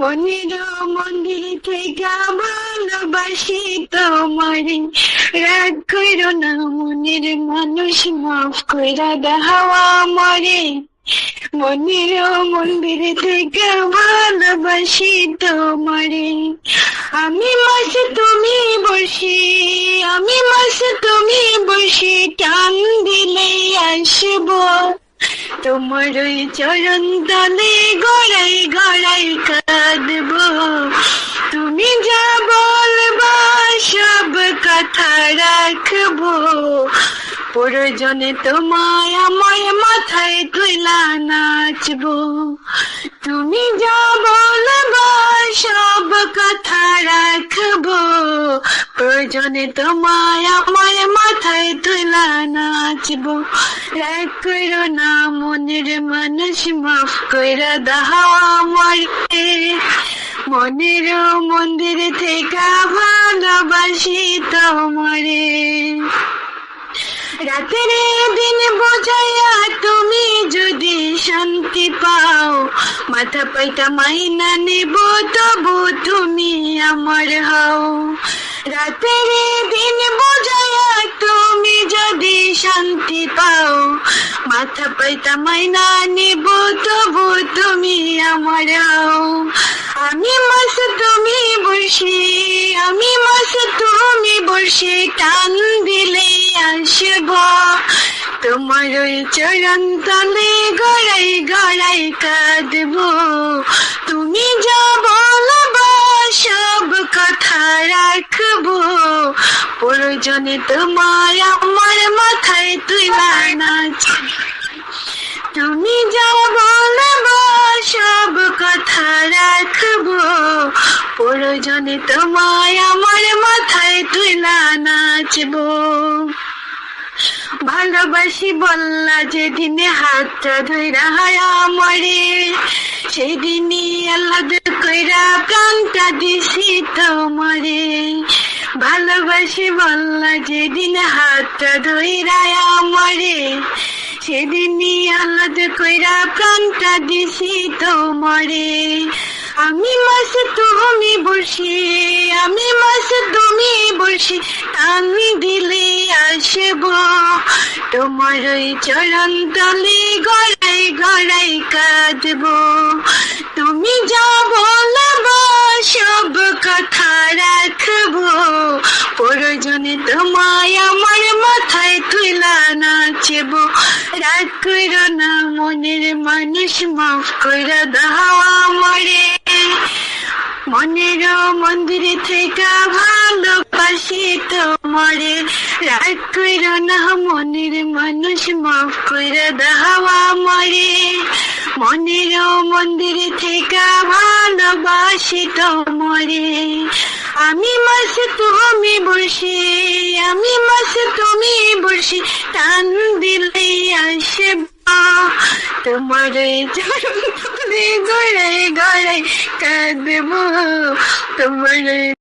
মনের মন্দির থেকে ভালোবাসি তোমারে রাগ করো না, মনের মানুষ মাফ কইরা দাও আমারে মনের মন্দির থেকে ভালোবাসি তোমারে আমি মাসে তুমি বসি, আমি মাসে তুমি বসি, টান দিলে আসব। তোমার চরণ তলে গড়াই গড়াই কাঁদব। তুমি যা বলবা, সব কথা রাখব। প্রয়োজনে তোমায় আমার মাথায় তুলা নাচবো। তুমি যা বলবা, সব কথা রাখব। প্রয়োজনে তোমায় আমার মাথায় তুলা নাচবো। রাগ করো না মনের মানুষ মাফ কইরা দাও আমারে মনের মন্দির থেকে ভালোবাসি তোমারে। রাতের দিন বোঝাইয়া তুমি যদি শান্তি পাও, মাথা পাইটা মাইনা নেব, তবু তুমি আমার হও। রাতের দিন বোঝাইয়া তুমি যদি শান্তি পাও। মাথা পাইতা মাইনা নেব, তবু তুমি আমার আমি মাস তুমি বসে, আমি মাস তুমি বসে, টান দিলে আসব। তোমার ওই চরণ তলে গড়াই গড়াই কাঁদব। প্রয়োজনে তোমার আমার মাথায় তুলা নাচ তুমি যা বলবা সব কথা রাখব। প্রয়োজনে তোমায় আমার মাথায় তুলা নাচবো। ভালোবাসি বললা যেদিনে হাতটা ধৈরা হয় আমারে, সেদিনই আল্লাহ কইরা প্রাণটা দিছি তোমারে। ভালোবাসি বললা যেদিন হাতটা ধৈরা আমারে, সেদিনই আল্লাহ কইরা প্রাণটা দিছি তোমারে। আমি মাস তুমি বসে, আমি মাস তুমি বসি আমি দিলে আসব। তোমার ওই চরণ তলে গড়াই গড়াই কাঁদব। তুমি যা বলবা প্রয়োজনে তোমায় আমার মাথায় তুলা নাচব রাগ করো না, মনের মানুষ মাফ করে দাও আমারে। মনের মন্দির থেকে ভালোবাসি তোমারে। রাগ করো না, মনের মানুষ মাফ করে দাও আমারে। মনের মন্দির থেকে ভালোবাসি তোমারে। আমি মাস তুমি বলছি, আমি মাস তুমি বলছি, টান দিলে আসে তোমার গড়ে গড়াই কাঁদব, তোমার